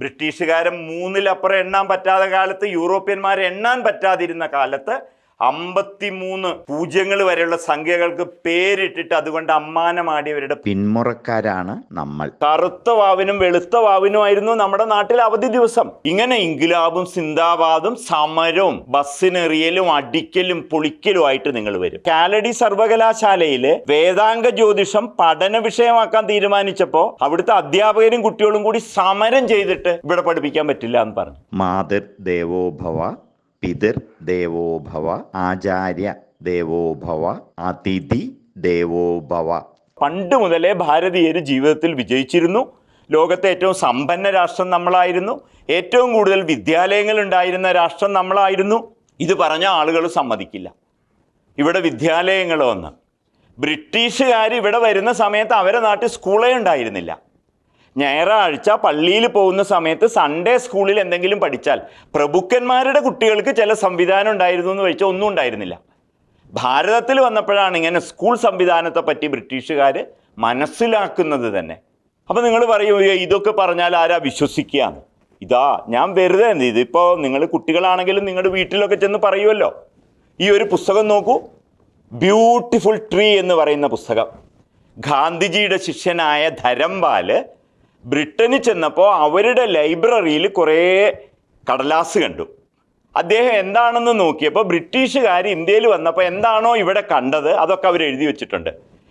ബ്രിട്ടീഷുകാരൻ മൂന്നിലപ്പുറം എണ്ണാൻ പറ്റാത്ത കാലത്ത് യൂറോപ്യന്മാരെ എണ്ണാൻ പറ്റാതിരുന്ന കാലത്ത് അമ്പത്തിമൂന്ന് പൂജ്യങ്ങൾ വരെയുള്ള സംഖ്യകൾക്ക് പേരിട്ടിട്ട് അതുകൊണ്ട് അമ്മാനമാടിയവരുടെ പിന്മുറക്കാരാണ് നമ്മൾ. കറുത്ത വാവിനും വെളുത്ത വാവിനുമായിരുന്നു നമ്മുടെ നാട്ടിൽ അവധി ദിവസം. ഇങ്ങനെ ഇംഗ്ലാബും സിന്ദാബാദും സമരവും ബസ്സിനെറിയലും അടിക്കലും പൊളിക്കലും ആയിട്ട് നിങ്ങൾ വരും. കാലടി സർവകലാശാലയിൽ വേദാംഗ ജ്യോതിഷം പഠന വിഷയമാക്കാൻ തീരുമാനിച്ചപ്പോ അവിടുത്തെ അധ്യാപകരും കുട്ടികളും കൂടി സമരം ചെയ്തിട്ട് ഇവിടെ പഠിപ്പിക്കാൻ പറ്റില്ല എന്ന് പറഞ്ഞു. മാതൃ ദേവോ ഭവ പിതൃ ദേവോ ഭവ ആചാര്യ ദേവോ ഭവ അതിഥി ദേവോ ഭവ. പണ്ട് മുതലേ ഭാരതീയർ ജീവിതത്തിൽ വിജയിച്ചിരുന്നു. ലോകത്തെ ഏറ്റവും സമ്പന്ന രാഷ്ട്രം നമ്മളായിരുന്നു. ഏറ്റവും കൂടുതൽ വിദ്യാലയങ്ങൾ ഉണ്ടായിരുന്ന രാഷ്ട്രം നമ്മളായിരുന്നു. ഇത് പറഞ്ഞ ആളുകൾ സമ്മതിക്കില്ല. ഇവിടെ വിദ്യാലയങ്ങൾ വന്ന് ബ്രിട്ടീഷുകാർ ഇവിടെ വരുന്ന സമയത്ത് അവരെ നാട്ടിൽ സ്കൂളേ ഉണ്ടായിരുന്നില്ല. ഞായറാഴ്ച പള്ളിയിൽ പോകുന്ന സമയത്ത് സൺഡേ സ്കൂളിൽ എന്തെങ്കിലും പഠിച്ചാൽ പ്രഭുക്കന്മാരുടെ കുട്ടികൾക്ക് ചില സംവിധാനം ഉണ്ടായിരുന്നു എന്ന് വെച്ചാൽ ഒന്നും ഉണ്ടായിരുന്നില്ല. ഭാരതത്തിൽ വന്നപ്പോഴാണ് ഇങ്ങനെ സ്കൂൾ സംവിധാനത്തെ പറ്റി ബ്രിട്ടീഷുകാർ മനസ്സിലാക്കുന്നത് തന്നെ. അപ്പോൾ നിങ്ങൾ പറയൂ ഇതൊക്കെ പറഞ്ഞാൽ ആരാ വിശ്വസിക്കുകയാണ് ഇതാ ഞാൻ വെറുതെ എന്ത് ഇതിപ്പോൾ നിങ്ങൾ കുട്ടികളാണെങ്കിലും നിങ്ങളുടെ വീട്ടിലൊക്കെ ചെന്ന് പറയുമല്ലോ ഈ ഒരു പുസ്തകം നോക്കൂ. ബ്യൂട്ടിഫുൾ ട്രീ എന്ന് പറയുന്ന പുസ്തകം. ഗാന്ധിജിയുടെ ശിഷ്യനായ ധരംപാൽ ബ്രിട്ടനിൽ ചെന്നപ്പോൾ അവരുടെ ലൈബ്രറിയിൽ കുറേ കടലാസ് കണ്ടു. അദ്ദേഹം എന്താണെന്ന് നോക്കിയപ്പോൾ ബ്രിട്ടീഷുകാർ ഇന്ത്യയിൽ വന്നപ്പോൾ എന്താണോ ഇവിടെ കണ്ടത് അതൊക്കെ അവർ എഴുതി വെച്ചിട്ടുണ്ട്.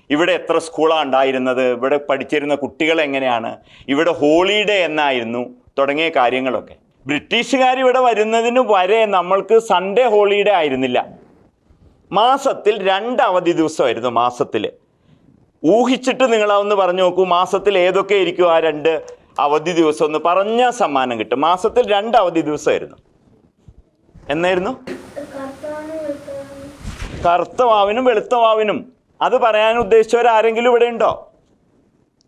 ഇവിടെ എത്ര സ്കൂളാണ് ഉണ്ടായിരുന്നത്? ഇവിടെ പഠിച്ചിരുന്ന കുട്ടികൾ എങ്ങനെയാണ്? ഇവിടെ ഹോളിഡേ എന്നായിരുന്നു തുടങ്ങിയ കാര്യങ്ങളൊക്കെ. ബ്രിട്ടീഷുകാർ ഇവിടെ വരുന്നതിന് വരെ നമ്മൾക്ക് സൺഡേ ഹോളിഡേ ആയിരുന്നില്ല. മാസത്തിൽ രണ്ട് അവധി ദിവസമായിരുന്നു മാസത്തിൽ ഊഹിച്ചിട്ട് നിങ്ങൾ അതൊന്ന് പറഞ്ഞു നോക്കൂ. മാസത്തിൽ ഏതൊക്കെ ആയിരിക്കും ആ രണ്ട് അവധി ദിവസം ഒന്ന് പറഞ്ഞാൽ സമ്മാനം കിട്ടും. മാസത്തിൽ രണ്ട് അവധി ദിവസമായിരുന്നു. എന്നായിരുന്നു? കറുത്ത വാവിനും വെളുത്ത വാവിനും. അത് പറയാൻ ഉദ്ദേശിച്ചവരാരെങ്കിലും ഇവിടെ ഉണ്ടോ?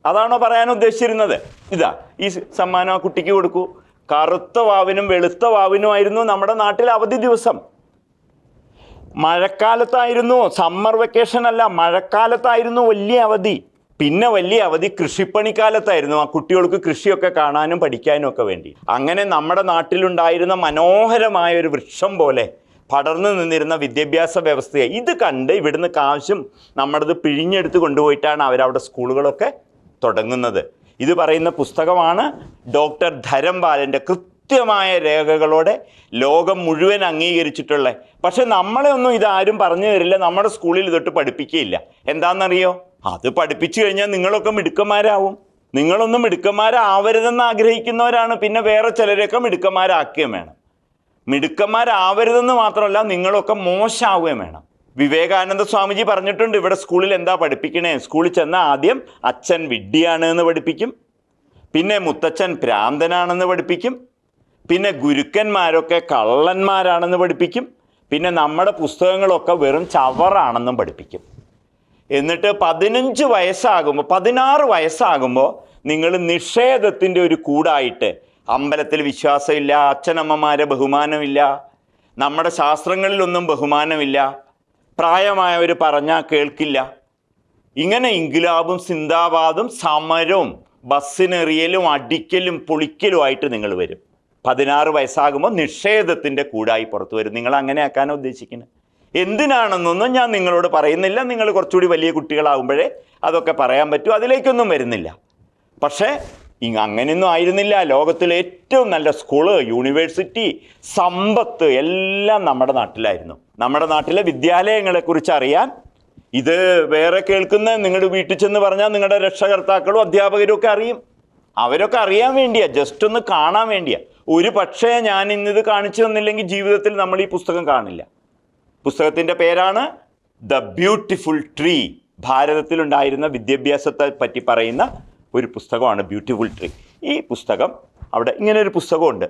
അതാണോ പറയാൻ ഉദ്ദേശിച്ചിരുന്നത്? ഇതാ ഈ സമ്മാനം ആ കുട്ടിക്ക് കൊടുക്കൂ. കറുത്ത വാവിനും വെളുത്ത വാവിനുമായിരുന്നു നമ്മുടെ നാട്ടിൽ അവധി ദിവസം. മഴക്കാലത്തായിരുന്നു. സമ്മർ വെക്കേഷൻ അല്ല മഴക്കാലത്തായിരുന്നു വലിയ അവധി. പിന്നെ വലിയ അവധി കൃഷിപ്പണിക്കാലത്തായിരുന്നു. ആ കുട്ടികൾക്ക് കൃഷിയൊക്കെ കാണാനും പഠിക്കാനും ഒക്കെ വേണ്ടി. അങ്ങനെ നമ്മുടെ നാട്ടിലുണ്ടായിരുന്ന മനോഹരമായ ഒരു വൃക്ഷം പോലെ പടർന്നു നിന്നിരുന്ന വിദ്യാഭ്യാസ വ്യവസ്ഥയെ ഇത് കണ്ട് ഇവിടുന്ന് കാശും നമ്മുടേത് പിഴിഞ്ഞെടുത്ത് കൊണ്ടുപോയിട്ടാണ് അവരവിടെ സ്കൂളുകളൊക്കെ തുടങ്ങുന്നത്. ഇത് പറയുന്ന പുസ്തകമാണ് ഡോക്ടർ ധരംപാലന്റെ കൃത്യമായ രേഖകളോടെ ലോകം മുഴുവൻ അംഗീകരിച്ചിട്ടുള്ളത് പക്ഷെ നമ്മളെ ഒന്നും ഇതാരും പറഞ്ഞു തരില്ല നമ്മുടെ സ്കൂളിൽ ഇതൊട്ട് പഠിപ്പിക്കുകയില്ല. എന്താണെന്നറിയോ? അത് പഠിപ്പിച്ചു കഴിഞ്ഞാൽ നിങ്ങളൊക്കെ മിടുക്കന്മാരാവും. നിങ്ങളൊന്നും മിടുക്കന്മാരാവരുതെന്ന് ആഗ്രഹിക്കുന്നവരാണ് പിന്നെ വേറെ ചിലരെയൊക്കെ മിടുക്കന്മാരാക്കുകയും വേണം. മിടുക്കന്മാരാവരുതെന്ന് മാത്രമല്ല നിങ്ങളൊക്കെ മോശമാവുകയും വേണം. വിവേകാനന്ദ സ്വാമിജി പറഞ്ഞിട്ടുണ്ട് ഇവിടെ സ്കൂളിൽ എന്താ പഠിപ്പിക്കണേ? സ്കൂളിൽ ചെന്ന ആദ്യം അച്ഛൻ വിഡ്ഢിയാണ് എന്ന് പഠിപ്പിക്കും. പിന്നെ മുത്തച്ഛൻ ഭ്രാന്തനാണെന്ന് പഠിപ്പിക്കും. പിന്നെ ഗുരുക്കന്മാരൊക്കെ കള്ളന്മാരാണെന്ന് പഠിപ്പിക്കും. പിന്നെ നമ്മുടെ പുസ്തകങ്ങളൊക്കെ വെറും ചവറാണെന്നും പഠിപ്പിക്കും. എന്നിട്ട് പതിനഞ്ച് വയസ്സാകുമ്പോൾ പതിനാറ് വയസ്സാകുമ്പോൾ നിങ്ങൾ നിഷേധത്തിന്റെ ഒരു കൂടായിട്ട് അമ്പലത്തിൽ വിശ്വാസമില്ല അച്ഛനമ്മമാരെ ബഹുമാനമില്ല നമ്മുടെ ശാസ്ത്രങ്ങളിലൊന്നും ബഹുമാനമില്ല പ്രായമായവർ പറഞ്ഞാൽ കേൾക്കില്ല. ഇങ്ങനെ ഇൻഗുലാബും സിന്ദാബാദും സമരവും ബസ്സിനെറിയലും അടിക്കലും പൊളിക്കലുമായിട്ട് നിങ്ങൾ വരും. പതിനാറ് വയസ്സാകുമ്പോൾ നിഷേധത്തിന്റെ കൂടായി പുറത്തു വരും. നിങ്ങൾ അങ്ങനെ ആക്കാനോ ഉദ്ദേശിക്കുന്നത് എന്തിനാണെന്നൊന്നും ഞാൻ നിങ്ങളോട് പറയുന്നില്ല. നിങ്ങൾ കുറച്ചുകൂടി വലിയ കുട്ടികളാകുമ്പോഴേ അതൊക്കെ പറയാൻ പറ്റൂ. അതിലേക്കൊന്നും വരുന്നില്ല. പക്ഷേ ഇങ്ങ അങ്ങനെയൊന്നും ആയിരുന്നില്ല. ലോകത്തിലെ ഏറ്റവും നല്ല സ്കൂൾ യൂണിവേഴ്സിറ്റി സമ്പത്ത് എല്ലാം നമ്മുടെ നാട്ടിലായിരുന്നു. നമ്മുടെ നാട്ടിലെ വിദ്യാലയങ്ങളെക്കുറിച്ച് അറിയാൻ ഇത് വേറെ കേൾക്കുന്ന നിങ്ങളുടെ വീട്ടിൽ ചെന്ന് പറഞ്ഞാൽ നിങ്ങളുടെ രക്ഷകർത്താക്കളും അധ്യാപകരും ഒക്കെ അറിയും. അവരൊക്കെ അറിയാൻ വേണ്ടിയാണ് ജസ്റ്റ് ഒന്ന് കാണാൻ വേണ്ടിയാ. ഒരു പക്ഷേ ഞാൻ ഇന്നിത് കാണിച്ചു തന്നില്ലെങ്കിൽ ജീവിതത്തിൽ നമ്മൾ ഈ പുസ്തകം കാണില്ല. പുസ്തകത്തിന്റെ പേരാണ് ദ ബ്യൂട്ടിഫുൾ ട്രീ. ഭാരതത്തിലുണ്ടായിരുന്ന വിദ്യാഭ്യാസത്തെ പറ്റി പറയുന്ന ഒരു പുസ്തകമാണ് ബ്യൂട്ടിഫുൾ ട്രീ. ഈ പുസ്തകം അവിടെ ഇങ്ങനെ ഒരു പുസ്തകമുണ്ട്.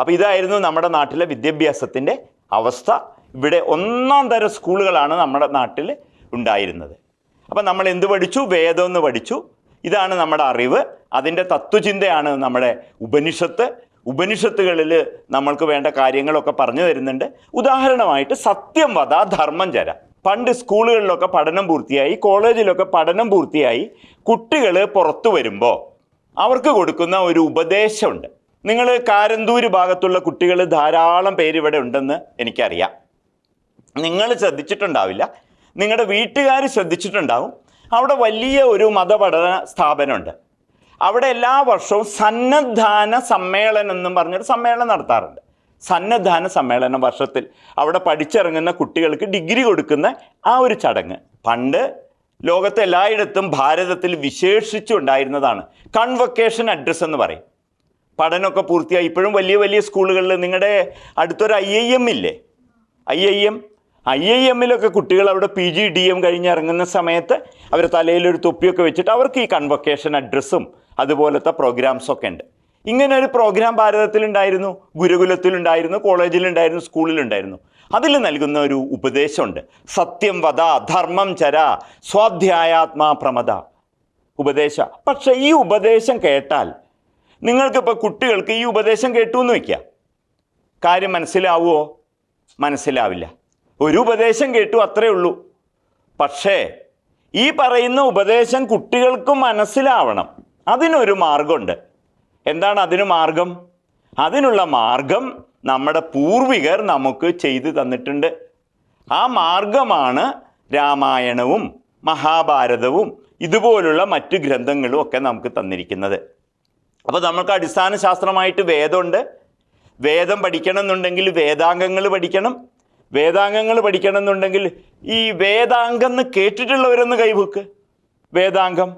അപ്പോൾ ഇതായിരുന്നു നമ്മുടെ നാട്ടിലെ വിദ്യാഭ്യാസത്തിന്റെ അവസ്ഥ. ഇവിടെ ഒന്നാം തരം സ്കൂളുകളാണ് നമ്മുടെ നാട്ടിൽ ഉണ്ടായിരുന്നത്. അപ്പം നമ്മൾ എന്ത് പഠിച്ചു? വേദം എന്ന് പഠിച്ചു. ഇതാണ് നമ്മുടെ അറിവ്. അതിന്റെ തത്വചിന്തയാണ് നമ്മുടെ ഉപനിഷത്ത്. ഉപനിഷത്തുകളിൽ നമ്മൾക്ക് വേണ്ട കാര്യങ്ങളൊക്കെ പറഞ്ഞു തരുന്നുണ്ട്. ഉദാഹരണമായിട്ട് സത്യം വധ ധർമ്മം ചര. പണ്ട് സ്കൂളുകളിലൊക്കെ പഠനം പൂർത്തിയായി കോളേജിലൊക്കെ പഠനം പൂർത്തിയായി കുട്ടികൾ പുറത്തു വരുമ്പോൾ അവർക്ക് കൊടുക്കുന്ന ഒരു ഉപദേശമുണ്ട്. നിങ്ങൾ കാരന്തൂര് ഭാഗത്തുള്ള കുട്ടികൾ ധാരാളം പേര് ഇവിടെ ഉണ്ടെന്ന് എനിക്കറിയാം. നിങ്ങൾ ശ്രദ്ധിച്ചിട്ടുണ്ടാവില്ല. നിങ്ങളുടെ വീട്ടുകാർ ശ്രദ്ധിച്ചിട്ടുണ്ടാവും. അവിടെ വലിയ ഒരു മതപഠന സ്ഥാപനമുണ്ട്. അവിടെ എല്ലാ വർഷവും സന്നദ്ധാന സമ്മേളനം എന്നും പറഞ്ഞൊരു സമ്മേളനം നടത്താറുണ്ട്. സന്നദ്ധാന സമ്മേളനം വർഷത്തിൽ അവിടെ പഠിച്ചിറങ്ങുന്ന കുട്ടികൾക്ക് ഡിഗ്രി കൊടുക്കുന്ന ആ ഒരു ചടങ്ങ്. പണ്ട് ലോകത്തെ എല്ലായിടത്തും ഭാരതത്തിൽ വിശേഷിച്ചുണ്ടായിരുന്നതാണ്. കൺവൊക്കേഷൻ അഡ്രസ്സ് എന്ന് പറയും. പഠനമൊക്കെ പൂർത്തിയായി. ഇപ്പോഴും വലിയ വലിയ സ്കൂളുകളിൽ നിങ്ങളുടെ അടുത്തൊരു ഐ ഐ എം ഇല്ലേ? I I M? I I എമ്മിലൊക്കെ കുട്ടികൾ അവിടെ പി ജി ഡി എം കഴിഞ്ഞ് ഇറങ്ങുന്ന സമയത്ത് അവർ തലയിലൊരു തൊപ്പിയൊക്കെ വെച്ചിട്ട് അവർക്ക് ഈ കൺവൊക്കേഷൻ അഡ്രസ്സും അതുപോലത്തെ പ്രോഗ്രാംസൊക്കെ ഉണ്ട്. ഇങ്ങനെ ഒരു പ്രോഗ്രാം ഭാരതത്തിലുണ്ടായിരുന്നു ഗുരുകുലത്തിലുണ്ടായിരുന്നു കോളേജിലുണ്ടായിരുന്നു സ്കൂളിലുണ്ടായിരുന്നു. അതിൽ നൽകുന്ന ഒരു ഉപദേശമുണ്ട്. സത്യം വധ ധർമ്മം ചര സ്വാധ്യായാത്മാ പ്രമദ. ഉപദേശ. പക്ഷേ ഈ ഉപദേശം കേട്ടാൽ നിങ്ങൾക്കിപ്പോൾ കുട്ടികൾക്ക് ഈ ഉപദേശം കേട്ടു എന്ന് വയ്ക്കുക കാര്യം മനസ്സിലാവുമോ മനസ്സിലാവില്ല. ഒരു ഉപദേശം കേട്ടു അത്രേ ഉള്ളൂ. പക്ഷേ ഈ പറയുന്ന ഉപദേശം കുട്ടികൾക്ക് മനസ്സിലാവണം. അതിനൊരു മാർഗമുണ്ട്. എന്താണ് അതിന് മാർഗം? അതിനുള്ള മാർഗം നമ്മുടെ പൂർവികർ നമുക്ക് ചെയ്തു തന്നിട്ടുണ്ട്. ആ മാർഗമാണ് രാമായണവും മഹാഭാരതവും ഇതുപോലുള്ള മറ്റ് ഗ്രന്ഥങ്ങളും ഒക്കെ നമുക്ക് തന്നിരിക്കുന്നത്. അപ്പോൾ നമുക്ക് അടിസ്ഥാന ശാസ്ത്രമായിട്ട് വേദമുണ്ട്. വേദം പഠിക്കണം എന്നുണ്ടെങ്കിൽ വേദാംഗങ്ങൾ പഠിക്കണം. വേദാംഗങ്ങൾ പഠിക്കണം എന്നുണ്ടെങ്കിൽ ഈ വേദാംഗം എന്ന് കേട്ടിട്ടുള്ളവരൊന്ന് കൈവക്ക് വേദാംഗം.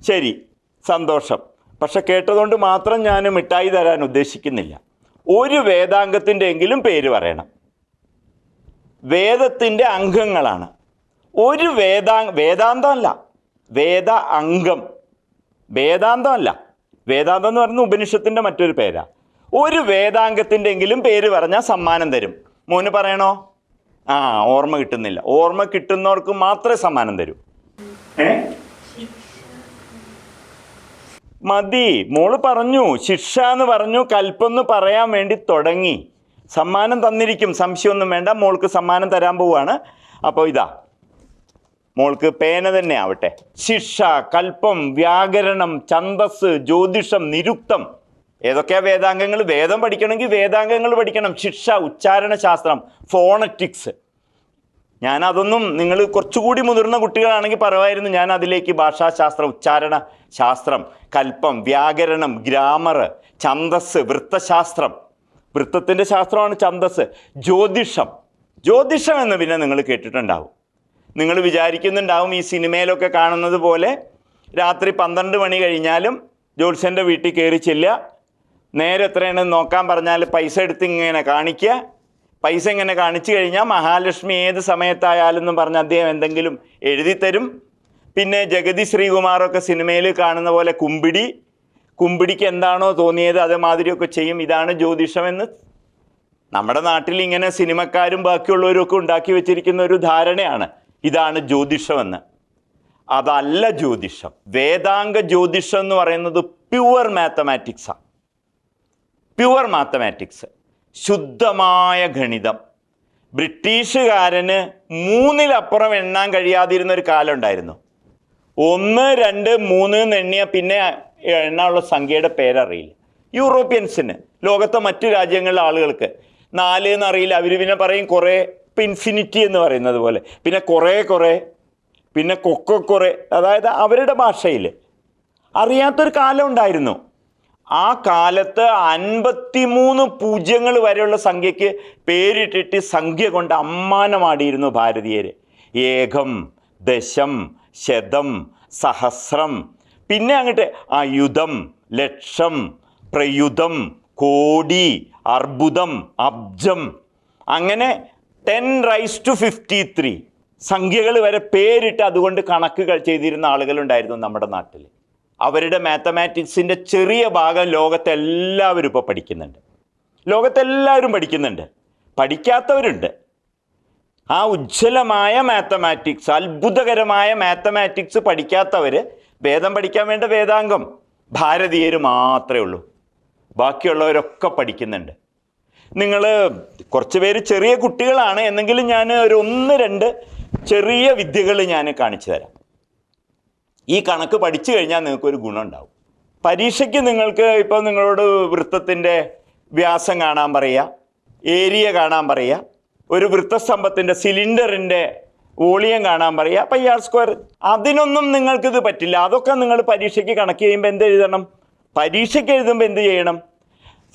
ശരി. സന്തോഷം. പക്ഷെ കേട്ടതുകൊണ്ട് മാത്രം ഞാൻ മിഠായി തരാൻ ഉദ്ദേശിക്കുന്നില്ല. ഒരു വേദാംഗത്തിന്റെ എങ്കിലും പേര് പറയണം. വേദത്തിന്റെ അംഗങ്ങളാണ്. ഒരു വേദാ വേദാന്തമല്ല. വേദ അംഗം. വേദാന്തമല്ല. വേദാന്തം എന്ന് പറയുന്നത് ഉപനിഷത്തിന്റെ മറ്റൊരു പേരാ. ഒരു വേദാംഗത്തിന്റെ എങ്കിലും പേര് പറഞ്ഞാൽ സമ്മാനം തരും. മോന് പറയണോ? ആ ഓർമ്മ കിട്ടുന്നില്ല. ഓർമ്മ കിട്ടുന്നവർക്ക് മാത്രമേ സമ്മാനം തരൂ. ഏ? മതി. മോൾ പറഞ്ഞു ശിക്ഷ എന്ന് പറഞ്ഞു കൽപ്പെന്ന് പറയാൻ വേണ്ടി തുടങ്ങി. സമ്മാനം തന്നിരിക്കും. സംശയമൊന്നും വേണ്ട. മോൾക്ക് സമ്മാനം തരാൻ പോവാണ്. അപ്പോൾ ഇതാ. മോൾക്ക് പേന തന്നെ ആവട്ടെ. ശിക്ഷ കൽപ്പം വ്യാകരണം ഛന്തസ് ജ്യോതിഷം നിരുക്തം. ഏതൊക്കെയാ വേദാംഗങ്ങൾ വേദം പഠിക്കണമെങ്കിൽ വേദാംഗങ്ങൾ പഠിക്കണം. ശിക്ഷ ഉച്ചാരണ ശാസ്ത്രം ഫോണറ്റിക്സ് ഞാൻ അതൊന്നും നിങ്ങൾ കുറച്ചുകൂടി മുതിർന്ന കുട്ടികളാണെങ്കിൽ പറയുമായിരുന്നു ഞാൻ അതിലേക്ക് ഭാഷാശാസ്ത്രം ഉച്ചാരണ ശാസ്ത്രം കൽപ്പം വ്യാകരണം ഗ്രാമർ ഛന്തസ് വൃത്തശാസ്ത്രം. വൃത്തത്തിന്റെ ശാസ്ത്രമാണ് ഛന്തസ് ജ്യോതിഷം. ജ്യോതിഷം എന്ന് പിന്നെ നിങ്ങൾ കേട്ടിട്ടുണ്ടാവും. നിങ്ങൾ വിചാരിക്കുന്നുണ്ടാവും ഈ സിനിമയിലൊക്കെ കാണുന്നത് പോലെ രാത്രി പന്ത്രണ്ട് മണി കഴിഞ്ഞാലും ജ്യോത്സ്യന്റെ വീട്ടിൽ കയറി ചെല്ലുക. നേരെ എത്രയാണെന്ന് നോക്കാൻ പറഞ്ഞാൽ പൈസ എടുത്ത് ഇങ്ങനെ കാണിക്കുക. പൈസ ഇങ്ങനെ കാണിച്ചു കഴിഞ്ഞാൽ മഹാലക്ഷ്മി ഏത് സമയത്തായാലും എന്ന് പറഞ്ഞ് അദ്ദേഹം എന്തെങ്കിലും എഴുതി തരും പിന്നെ ജഗതി ശ്രീകുമാറൊക്കെ സിനിമയിൽ കാണുന്ന പോലെ കുമ്പിടി. കുമ്പിടിക്ക് എന്താണോ തോന്നിയത് അതേമാതിരിയൊക്കെ ചെയ്യും. ഇതാണ് ജ്യോതിഷമെന്ന് നമ്മുടെ നാട്ടിൽ ഇങ്ങനെ സിനിമക്കാരും ബാക്കിയുള്ളവരും ഒക്കെ ഉണ്ടാക്കി വെച്ചിരിക്കുന്ന ഒരു ധാരണയാണ്. ഇതാണ് ജ്യോതിഷമെന്ന്. അതല്ല ജ്യോതിഷം. വേദാംഗ ജ്യോതിഷം എന്ന് പറയുന്നത് പ്യുവർ മാത്തമാറ്റിക്സാണ് പ്യുവർ മാത്തമാറ്റിക്സ്. ശുദ്ധമായ ഗണിതം. ബ്രിട്ടീഷുകാരന് മൂന്നിലപ്പുറം എണ്ണാൻ കഴിയാതിരുന്ന ഒരു കാലം ഉണ്ടായിരുന്നു. ഒന്ന് രണ്ട് മൂന്ന് എന്ന് എണ്ണിയ പിന്നെ എണ്ണാനുള്ള സംഖ്യയുടെ പേരറിയില്ല. യൂറോപ്യൻസിന് ലോകത്തെ മറ്റു രാജ്യങ്ങളിലെ ആളുകൾക്ക്. നാല് എന്നറിയില്ല. അവർ പിന്നെ പറയും കുറേ ഇൻഫിനിറ്റി എന്ന് പറയുന്നത് പോലെ. പിന്നെ കുറേ കുറേ പിന്നെ കൊക്കെ കുറേ. അതായത് അവരുടെ ഭാഷയിൽ അറിയാത്തൊരു കാലം ഉണ്ടായിരുന്നു. ആ കാലത്ത് അൻപത്തിമൂന്ന് പൂജ്യങ്ങൾ വരെയുള്ള സംഖ്യയ്ക്ക് പേരിട്ടിട്ട് സംഖ്യ കൊണ്ട് അമ്മാനമാടിയിരുന്നു ഭാരതീയർ ഏകം ദശം ശതം സഹസ്രം. പിന്നെ അങ്ങോട്ട് ആയുധം ലക്ഷം പ്രയുധം കോടി അർബുദം അബ്ജം. അങ്ങനെ ten raise to fifty three സംഖ്യകൾ വരെ പേരിട്ട് അതുകൊണ്ട് കണക്കുകൾ ചെയ്തിരുന്ന ആളുകളുണ്ടായിരുന്നു നമ്മുടെ നാട്ടിൽ അവരുടെ മാത്തമാറ്റിക്സിന്റെ ചെറിയ ഭാഗം ലോകത്തെല്ലാവരും ഇപ്പോൾ പഠിക്കുന്നുണ്ട്. ലോകത്തെല്ലാവരും പഠിക്കുന്നുണ്ട്. പഠിക്കാത്തവരുണ്ട്. ആ ഉജ്ജ്വലമായ മാത്തമാറ്റിക്സ് അത്ഭുതകരമായ മാത്തമാറ്റിക്സ് പഠിക്കാത്തവർ വേദം പഠിക്കാൻ വേണ്ട വേദാംഗം ഭാരതീയർ മാത്രമേ ഉള്ളൂ. ബാക്കിയുള്ളവരൊക്കെ പഠിക്കുന്നുണ്ട്. നിങ്ങൾ കുറച്ച് പേര് ചെറിയ കുട്ടികളാണ് എന്നെങ്കിലും ഞാൻ ഒരു ഒന്ന് രണ്ട് ചെറിയ വിദ്യകൾ ഞാൻ കാണിച്ചു തരാം. ഈ കണക്ക് പഠിച്ചു കഴിഞ്ഞാൽ നിങ്ങൾക്കൊരു ഗുണം ഉണ്ടാവും പരീക്ഷയ്ക്ക് നിങ്ങൾക്ക് ഇപ്പോൾ നിങ്ങളോട് വൃത്തത്തിന്റെ വ്യാസം കാണാൻ പറയുക ഏരിയ കാണാൻ പറയുക ഒരു വൃത്തസ്തംഭത്തിന്റെ സിലിണ്ടറിന്റെ വോളിയം കാണാൻ പറയുക പൈ ആർ സ്ക്വയർ. അതിനൊന്നും നിങ്ങൾക്കിത് പറ്റില്ല. അതൊക്കെ നിങ്ങൾ പരീക്ഷയ്ക്ക് കണക്ക് ചെയ്യുമ്പോൾ എന്ത് എഴുതണം? പരീക്ഷയ്ക്ക് എഴുതുമ്പോൾ എന്ത് ചെയ്യണം?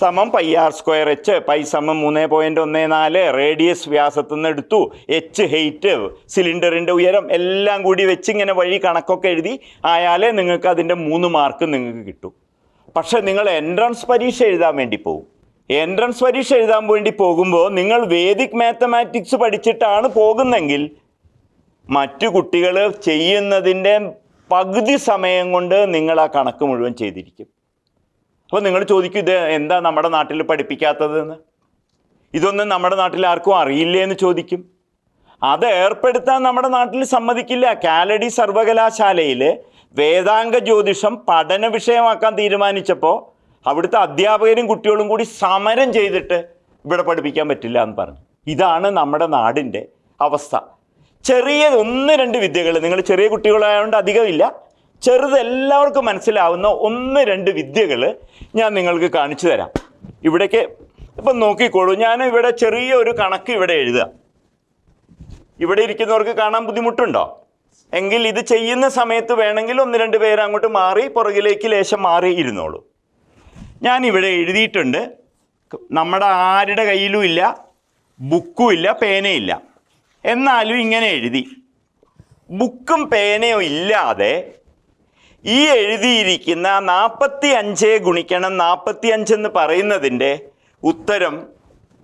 സമം pi R square H pi സമം മൂന്ന് പോയിന്റ് ഒന്ന് നാല് റേഡിയസ് വ്യാസത്തു നിന്ന് എടുത്തു എച്ച് ഹെയ്റ്റ് സിലിണ്ടറിന്റെ ഉയരം എല്ലാം കൂടി വെച്ച് ഇങ്ങനെ വഴി കണക്കൊക്കെ എഴുതി ആയാലേ നിങ്ങൾക്ക് അതിന്റെ മൂന്ന് മാർക്ക് നിങ്ങൾക്ക് കിട്ടും. പക്ഷേ നിങ്ങൾ എൻട്രൻസ് പരീക്ഷ എഴുതാൻ വേണ്ടി പോകും എൻട്രൻസ് പരീക്ഷ എഴുതാൻ വേണ്ടി പോകുമ്പോൾ നിങ്ങൾ വേദിക് മാത്തമാറ്റിക്സ് പഠിച്ചിട്ടാണ് പോകുന്നെങ്കിൽ മറ്റു കുട്ടികൾ ചെയ്യുന്നതിന്റെ പകുതി സമയം കൊണ്ട് നിങ്ങൾ ആ കണക്ക് മുഴുവൻ ചെയ്തിരിക്കും. അപ്പോൾ നിങ്ങൾ ചോദിക്കും ഇത് എന്താ നമ്മുടെ നാട്ടിൽ പഠിപ്പിക്കാത്തതെന്ന്? ഇതൊന്നും നമ്മുടെ നാട്ടിൽ ആർക്കും അറിയില്ലേ എന്ന് ചോദിക്കും. അത് ഏർപ്പെടുത്താൻ നമ്മുടെ നാട്ടിൽ സമ്മതിക്കില്ല. കാലടി സർവകലാശാലയിൽ വേദാംഗ ജ്യോതിഷം പഠന വിഷയമാക്കാൻ തീരുമാനിച്ചപ്പോൾ അവിടുത്തെ അധ്യാപകരും കുട്ടികളും കൂടി സമരം ചെയ്തിട്ട് ഇവിടെ പഠിപ്പിക്കാൻ പറ്റില്ല എന്ന് പറഞ്ഞു. ഇതാണ് നമ്മുടെ നാടിന്റെ അവസ്ഥ. ചെറിയ ഒന്ന് രണ്ട് വിദ്യകൾ. നിങ്ങൾ ചെറിയ കുട്ടികളായതുകൊണ്ട് അധികമില്ല ചെറുത് എല്ലാവർക്കും മനസ്സിലാവുന്ന ഒന്ന് രണ്ട് വിദ്യകൾ ഞാൻ നിങ്ങൾക്ക് കാണിച്ചു തരാം. ഇവിടേക്ക് ഇപ്പം നോക്കിക്കോളൂ. ഞാൻ ഇവിടെ ചെറിയ ഒരു കണക്ക് ഇവിടെ എഴുതുക. ഇവിടെ ഇരിക്കുന്നവർക്ക് കാണാൻ ബുദ്ധിമുട്ടുണ്ടോ? എങ്കിൽ ഇത് ചെയ്യുന്ന സമയത്ത് വേണമെങ്കിൽ ഒന്ന് രണ്ട് പേര് അങ്ങോട്ട് മാറി പുറകിലേക്ക് ലേശം മാറി ഇരുന്നോളൂ. ഞാൻ ഇവിടെ എഴുതിയിട്ടുണ്ട്. നമ്മുടെ ആരുടെ കയ്യിലും ഇല്ല ബുക്കും ഇല്ല പേനയില്ല എന്നാലും ഇങ്ങനെ എഴുതി. ബുക്കും പേനയും ഇല്ലാതെ ഈ എഴുതിയിരിക്കുന്ന നാൽപ്പത്തി അഞ്ച് ഗുണിക്കണം നാൽപ്പത്തി അഞ്ചെന്ന് പറയുന്നതിന്റെ ഉത്തരം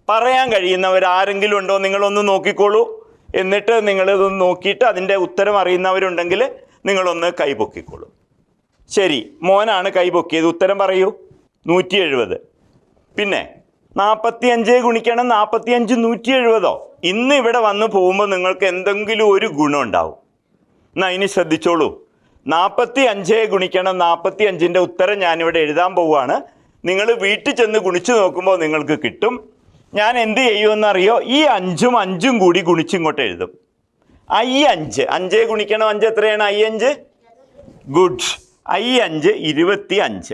പറയാൻ കഴിയുന്നവർ ആരെങ്കിലും ഉണ്ടോ നിങ്ങളൊന്ന് നോക്കിക്കോളൂ. എന്നിട്ട് നിങ്ങളിതൊന്ന് നോക്കിയിട്ട് അതിന്റെ ഉത്തരം അറിയുന്നവരുണ്ടെങ്കിൽ നിങ്ങളൊന്ന് കൈപൊക്കിക്കോളൂ. ശരി മോനാണ് കൈപൊക്കിയത്. ഉത്തരം പറയൂ. നൂറ്റി എഴുപത് പിന്നെ നാൽപ്പത്തി അഞ്ച് ഗുണിക്കണം നാൽപ്പത്തി അഞ്ച് നൂറ്റി എഴുപതോ ഇന്ന് ഇവിടെ വന്ന് പോകുമ്പോൾ നിങ്ങൾക്ക് എന്തെങ്കിലും ഒരു ഗുണം ഉണ്ടാവും എന്നാൽ ഇനി ശ്രദ്ധിച്ചോളൂ. നാൽപ്പത്തി അഞ്ച് ഗുണിക്കണം നാൽപ്പത്തി അഞ്ചിന്റെ ഉത്തരം ഞാനിവിടെ എഴുതാൻ പോവുകയാണ്. നിങ്ങൾ വീട്ടിൽ ചെന്ന് ഗുണിച്ച് നോക്കുമ്പോൾ നിങ്ങൾക്ക് കിട്ടും. ഞാൻ എന്ത് ചെയ്യുമെന്നറിയോ ഈ അഞ്ചും അഞ്ചും കൂടി ഗുണിച്ചിങ്ങോട്ട് എഴുതും. ഐ അഞ്ച്. അഞ്ച് ഗുണിക്കണം അഞ്ച് എത്രയാണ്? ഐ അഞ്ച്? ഗുഡ് ഐ അഞ്ച് ഇരുപത്തി അഞ്ച്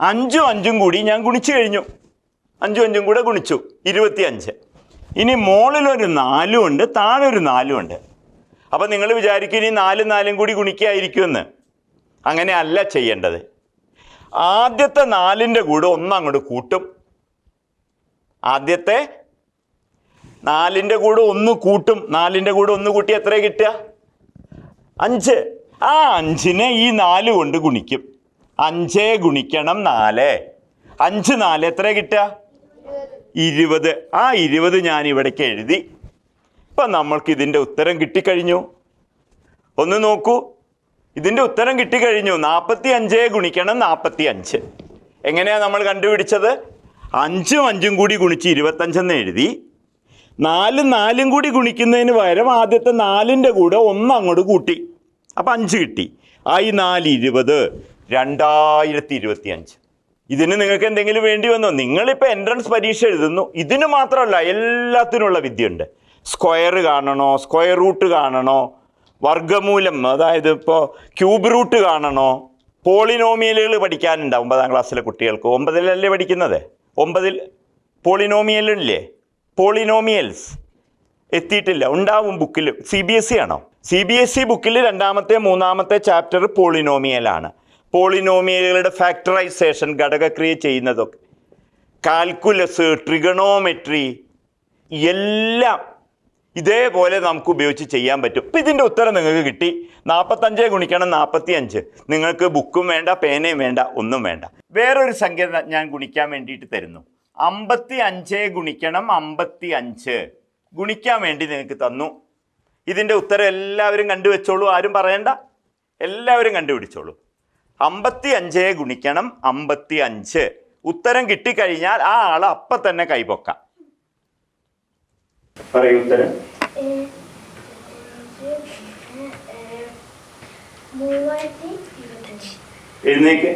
അഞ്ചും അഞ്ചും കൂടി ഞാൻ ഗുണിച്ചു കഴിഞ്ഞു. അഞ്ചും അഞ്ചും കൂടെ ഗുണിച്ചു. ഇരുപത്തി അഞ്ച് ഇനി മുകളിലൊരു നാലും ഉണ്ട് താഴെ ഒരു നാലും ഉണ്ട്. അപ്പം നിങ്ങൾ വിചാരിക്കും ഇനി നാലും നാലും കൂടി ഗുണിക്കായിരിക്കുമെന്ന്. അങ്ങനെ അല്ല ചെയ്യേണ്ടത്. ആദ്യത്തെ നാലിന്റെ കൂടെ ഒന്ന് അങ്ങോട്ട് കൂട്ടും. ആദ്യത്തെ നാലിന്റെ കൂടെ ഒന്ന് കൂട്ടും. നാലിന്റെ കൂടെ ഒന്ന് കൂട്ടി എത്ര കിട്ടുക? അഞ്ച്. ആ അഞ്ചിനെ ഈ നാല് കൊണ്ട് ഗുണിക്കും. അഞ്ചേ ഗുണിക്കണം നാല്. അഞ്ച് നാല് എത്ര കിട്ടുക? ഇരുപത്. ആ ഇരുപത് ഞാൻ ഇവിടേക്ക് എഴുതി. ഇപ്പം നമ്മൾക്ക് ഇതിന്റെ ഉത്തരം കിട്ടിക്കഴിഞ്ഞു. ഒന്ന് നോക്കൂ. ഇതിന്റെ ഉത്തരം കിട്ടിക്കഴിഞ്ഞു. നാൽപ്പത്തി അഞ്ചേ ഗുണിക്കണം നാൽപ്പത്തി അഞ്ച് എങ്ങനെയാണ് നമ്മൾ കണ്ടുപിടിച്ചത്? അഞ്ചും അഞ്ചും കൂടി ഗുണിച്ച് ഇരുപത്തഞ്ചെന്ന് എഴുതി. നാലും നാലും കൂടി ഗുണിക്കുന്നതിന് പകരം ആദ്യത്തെ നാലിന്റെ കൂടെ ഒന്ന് അങ്ങോട്ട് കൂട്ടി. അപ്പം അഞ്ച് കിട്ടി. ആയി നാല് ഇരുപത്. രണ്ടായിരത്തി ഇരുപത്തി അഞ്ച് ഇതിന് നിങ്ങൾക്ക് എന്തെങ്കിലും വേണ്ടി വന്നോ? നിങ്ങളിപ്പോൾ എൻട്രൻസ് പരീക്ഷ എഴുതുന്നു. ഇതിന് മാത്രമല്ല എല്ലാത്തിനുള്ള വിദ്യയുണ്ട്. സ്ക്വയർ കാണണോ? സ്ക്വയർ റൂട്ട് കാണണോ? വർഗമൂലം അതായത് ഇപ്പോൾ ക്യൂബ് റൂട്ട് കാണണോ? പോളിനോമിയലുകൾ പഠിക്കാനുണ്ട് ഒമ്പതാം ക്ലാസ്സിലെ കുട്ടികൾക്ക്. ഒമ്പതിലല്ലേ പഠിക്കുന്നത്? ഒമ്പതിൽ പോളിനോമിയലില്ലേ പോളിനോമിയൽസ്. എത്തിയിട്ടില്ല. ഉണ്ടാവും ബുക്കിൽ. സി ബി എസ് ആണോ? സി ബി എസ് ഇ ബുക്കിൽ രണ്ടാമത്തെ മൂന്നാമത്തെ ചാപ്റ്റർ പോളിനോമിയലാണ് പോളിനോമിയലുകളുടെ ഫാക്ടറൈസേഷൻ ഘടകക്രിയ ചെയ്യുന്നതൊക്കെ. കാൽക്കുലസ് ട്രിഗണോമെട്രി എല്ലാം ഇതേപോലെ നമുക്ക് ഉപയോഗിച്ച് ചെയ്യാൻ പറ്റും. ഇപ്പം ഇതിന്റെ ഉത്തരം നിങ്ങൾക്ക് കിട്ടി. നാൽപ്പത്തഞ്ച് ഗുണിക്കണം നാൽപ്പത്തി അഞ്ച് നിങ്ങൾക്ക് ബുക്കും വേണ്ട പേനയും വേണ്ട ഒന്നും വേണ്ട. വേറൊരു സംഖ്യ ഞാൻ ഗുണിക്കാൻ വേണ്ടിയിട്ട് തരുന്നു. അമ്പത്തി അഞ്ച് ഗുണിക്കണം അമ്പത്തി അഞ്ച് ഗുണിക്കാൻ വേണ്ടി നിങ്ങൾക്ക് തന്നു. ഇതിന്റെ ഉത്തരം എല്ലാവരും കണ്ടുവെച്ചോളൂ. ആരും പറയണ്ട. എല്ലാവരും കണ്ടുപിടിച്ചോളൂ. അമ്പത്തി അഞ്ച് ഗുണിക്കണം അമ്പത്തി അഞ്ച് ഉത്തരം കിട്ടിക്കഴിഞ്ഞാൽ ആ ആൾ അപ്പം തന്നെ കൈപൊക്കാം പറയൂ ഉത്തരം. എഴുന്നേക്ക്.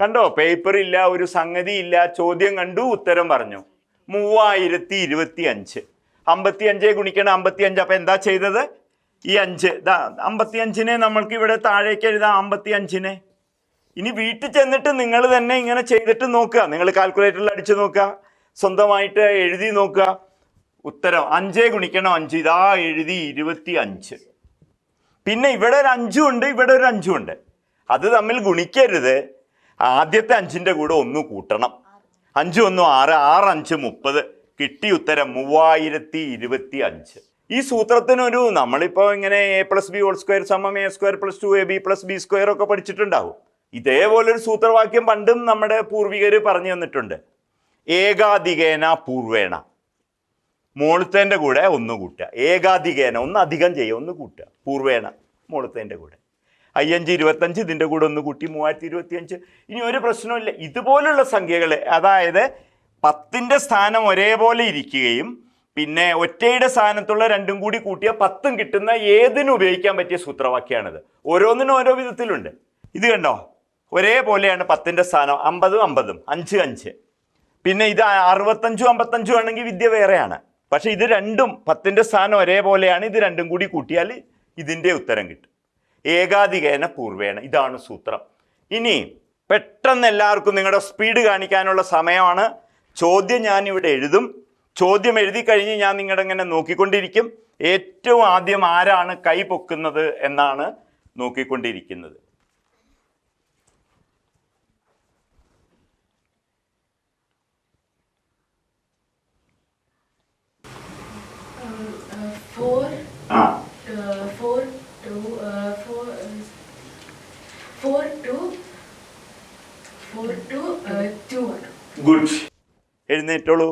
കണ്ടോ പേപ്പർ ഇല്ല ഒരു സംഗതി ഇല്ല ചോദ്യം കണ്ടു ഉത്തരം പറഞ്ഞു. മൂവായിരത്തി ഇരുപത്തി അഞ്ച് അമ്പത്തി അഞ്ചേ ഗുണിക്കണം അമ്പത്തി അഞ്ച് അപ്പം എന്താ ചെയ്തത്? ഈ അഞ്ച് ഇതാ അമ്പത്തി അഞ്ചിനെ നമ്മൾക്ക് ഇവിടെ താഴേക്ക് എഴുതാം അമ്പത്തി അഞ്ചിനെ ഇനി വീട്ടിൽ ചെന്നിട്ട് നിങ്ങൾ തന്നെ ഇങ്ങനെ ചെയ്തിട്ട് നോക്കുക. നിങ്ങൾ കാൽക്കുലേറ്ററിൽ അടിച്ചു നോക്കുക. സ്വന്തമായിട്ട് എഴുതി നോക്കുക. ഉത്തരം അഞ്ചേ ഗുണിക്കണം അഞ്ച്. ഇതാ എഴുതി ഇരുപത്തി അഞ്ച് പിന്നെ ഇവിടെ ഒരു അഞ്ചും ഉണ്ട് ഇവിടെ ഒരു അഞ്ചും ഉണ്ട്. അത് തമ്മിൽ ഗുണിക്കരുത്. ആദ്യത്തെ അഞ്ചിന്റെ കൂടെ ഒന്ന് കൂട്ടണം. അഞ്ചും ഒന്നും ആറ് ആറ് അഞ്ച് മുപ്പത്. കിട്ടി ഉത്തരം മൂവായിരത്തി ഇരുപത്തി അഞ്ച് ഈ സൂത്രത്തിനൊരു നമ്മളിപ്പോൾ ഇങ്ങനെ A plus B whole square സമം A square plus two A B plus B square ഒക്കെ പഠിച്ചിട്ടുണ്ടാവും. ഇതേപോലൊരു സൂത്രവാക്യം പണ്ടും നമ്മുടെ പൂർവികർ പറഞ്ഞു തന്നിട്ടുണ്ട്. ഏകാധികേന പൂർവേണ. മോളത്തേന്റെ കൂടെ ഒന്ന് കൂട്ടുക. ഏകാധികേന ഒന്ന് അധികം ചെയ്യുക ഒന്ന് കൂട്ടുക. പൂർവേണ മോളത്തേന്റെ കൂടെ. അയ്യഞ്ച് ഇരുപത്തഞ്ച് ഇതിന്റെ കൂടെ ഒന്ന് കൂട്ടി മൂവായിരത്തി ഇരുപത്തിയഞ്ച്. ഇനി ഒരു പ്രശ്നമില്ല ഇതുപോലുള്ള സംഖ്യകൾ അതായത് പത്തിന്റെ സ്ഥാനം ഒരേപോലെ ഇരിക്കുകയും പിന്നെ ഒറ്റയുടെ സ്ഥാനത്തുള്ള രണ്ടും കൂടി കൂട്ടിയ പത്തും കിട്ടുന്ന ഏതിനും ഉപയോഗിക്കാൻ പറ്റിയ സൂത്രവാക്യമാണിത് ഓരോന്നിനും ഓരോ വിധത്തിലുണ്ട്. ഇത് കണ്ടോ? ഒരേപോലെയാണ് പത്തിന്റെ സ്ഥാനം. അമ്പതും അമ്പതും. അഞ്ച് അഞ്ച്. പിന്നെ ഇത് അറുപത്തഞ്ചും അമ്പത്തഞ്ചും ആണെങ്കിൽ വിദ്യ വേറെയാണ്. പക്ഷേ ഇത് രണ്ടും പത്തിന്റെ സ്ഥാനം ഒരേപോലെയാണ്. ഇത് രണ്ടും കൂടി കൂട്ടിയാൽ ഇതിന്റെ ഉത്തരം കിട്ടും. ഏകാധികേന പൂർവേണ. ഇതാണ് സൂത്രം. ഇനി പെട്ടെന്ന് എല്ലാവർക്കും നിങ്ങളുടെ സ്പീഡ് കാണിക്കാനുള്ള സമയമാണ്. ചോദ്യം ഞാനിവിടെ എഴുതും. ചോദ്യം എഴുതി കഴിഞ്ഞ് ഞാൻ നിങ്ങളുടെ ഇങ്ങനെ നോക്കിക്കൊണ്ടിരിക്കും. ഏറ്റവും ആദ്യം ആരാണ് കൈ പൊക്കുന്നത് എന്നാണ് നോക്കിക്കൊണ്ടിരിക്കുന്നത്. ഗുഡ്. എഴുന്നേറ്റോളൂ.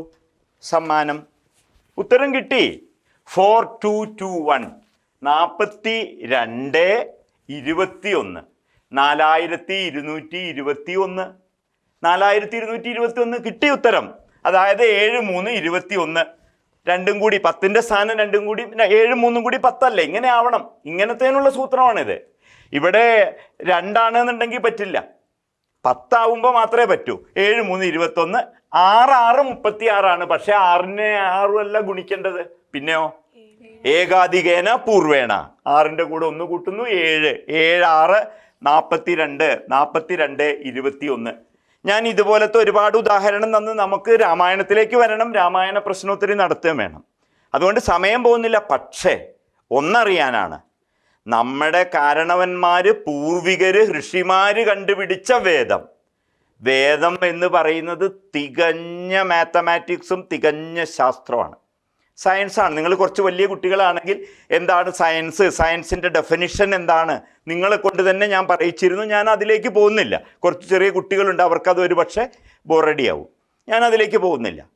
സമ്മാനം. ഉത്തരം കിട്ടി. ഫോർ ടു ടു വൺ നാൽപ്പത്തി രണ്ട് ഇരുപത്തി ഒന്ന് നാലായിരത്തി ഇരുന്നൂറ്റി ഇരുപത്തി ഒന്ന് നാലായിരത്തി ഇരുന്നൂറ്റി ഇരുപത്തി ഒന്ന് കിട്ടി ഉത്തരം. അതായത് ഏഴ് മൂന്ന് ഇരുപത്തി ഒന്ന് രണ്ടും കൂടി പത്തിന്റെ സ്ഥാനം രണ്ടും കൂടി ഏഴ് മൂന്നും കൂടി പത്തല്ലേ? ഇങ്ങനെ ആവണം. ഇങ്ങനത്തേനുള്ള സൂത്രമാണിത്. ഇവിടെ രണ്ടാണെന്നുണ്ടെങ്കിൽ പറ്റില്ല. പത്താവുമ്പോൾ മാത്രമേ പറ്റൂ. ഏഴ് മൂന്ന് ഇരുപത്തൊന്ന് ആറ് ആറ് മുപ്പത്തി ആറാണ് പക്ഷെ ആറിനെ ആറും അല്ല ഗുണിക്കേണ്ടത്. പിന്നെയോ? ഏകാധികേന പൂർവേണ. ആറിന്റെ കൂടെ ഒന്ന് കൂട്ടുന്നു. ഏഴ് ഏഴ് ആറ് നാൽപ്പത്തി രണ്ട് നാൽപ്പത്തി രണ്ട് ഇരുപത്തി ഒന്ന് ഞാൻ ഇതുപോലത്തെ ഒരുപാട് ഉദാഹരണം തന്ന് നമുക്ക് രാമായണത്തിലേക്ക് വരണം. രാമായണ പ്രശ്നോത്തരി നടത്തുകയും വേണം. അതുകൊണ്ട് സമയം പോകുന്നില്ല. പക്ഷേ ഒന്നറിയാനാണ്. നമ്മുടെ കാരണവന്മാർ പൂർവികര് ഋഷിമാർ കണ്ടുപിടിച്ച വേദം. വേദം എന്ന് പറയുന്നത് തികഞ്ഞ മാത്തമാറ്റിക്സും തികഞ്ഞ ശാസ്ത്രമാണ് സയൻസാണ് നിങ്ങൾ കുറച്ച് വലിയ കുട്ടികളാണെങ്കിൽ എന്താണ് സയൻസ് സയൻസിന്റെ ഡെഫിനിഷൻ എന്താണ്? നിങ്ങളെ കൊണ്ട് തന്നെ ഞാൻ പറയിച്ചിരുന്നു. ഞാൻ അതിലേക്ക് പോകുന്നില്ല. കുറച്ച് ചെറിയ കുട്ടികളുണ്ട്. അവർക്കത് ഒരു പക്ഷേ ബോറടിയാവും ഞാൻ അതിലേക്ക് പോകുന്നില്ല.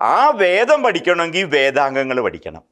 ആ വേദം പഠിക്കണമെങ്കിൽ വേദാംഗങ്ങൾ പഠിക്കണം.